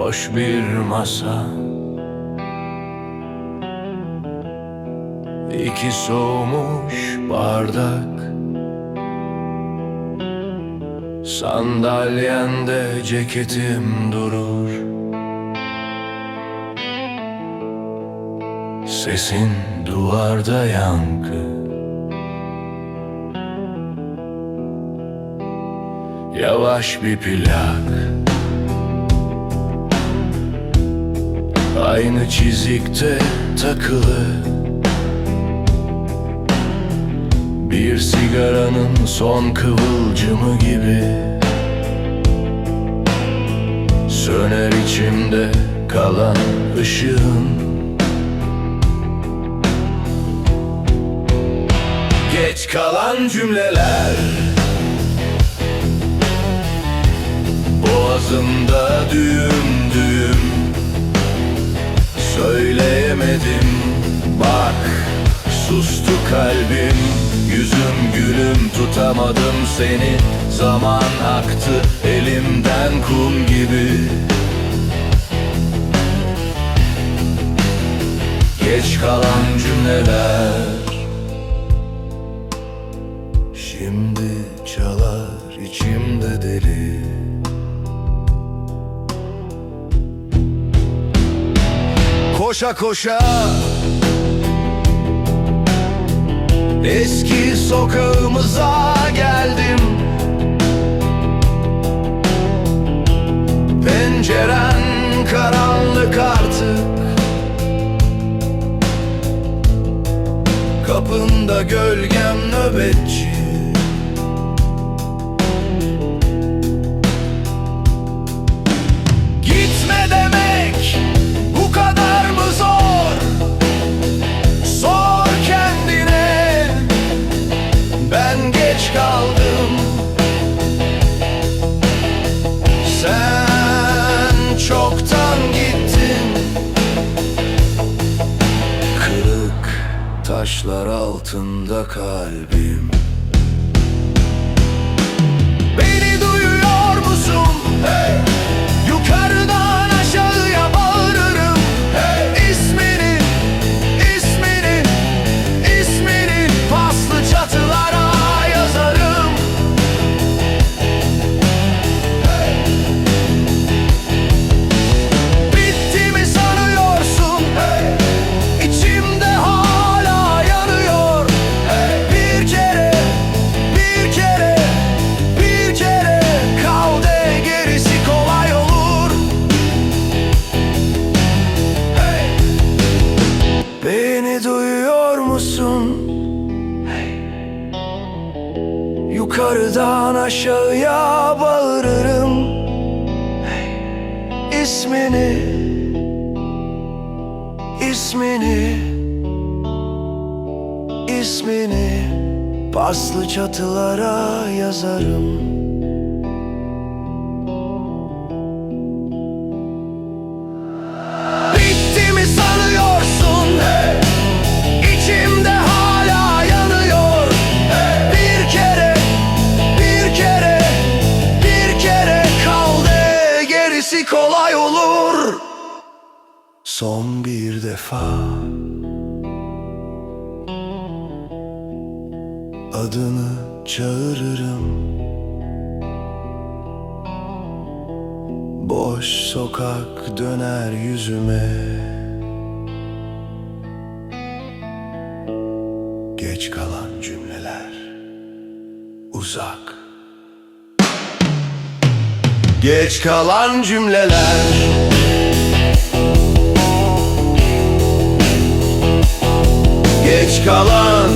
Boş bir masa. İki soğumuş bardak. Sandalyende ceketim durur. Sesin duvarda yankı. Yavaş bir plak Aynı çizikte takılı. Bir sigaranın son kıvılcımı gibi. Söner içimde kalan ışığın. Geç kalan cümleler. Boğazımda düğüm düğüm Söyleyemedim. Bak Sustu kalbim. Yüzüm gülüm tutamadım seni. Zaman aktı elimden kum gibi. Geç kalan cümleler. Şimdi çalar içimde deli Koşa koşa. Eski sokağımıza geldim. Penceren karanlık artık. Kapında gölgem nöbetçi taşlar altında kalbim Yukarıdan aşağıya bağırırım. İsmini ismini ismini paslı çatılara yazarım olur Son bir defa. Adını çağırırım. Boş sokak döner yüzüme. Geç kalan cümleler Uzak Geç kalan cümleler. Geç kalan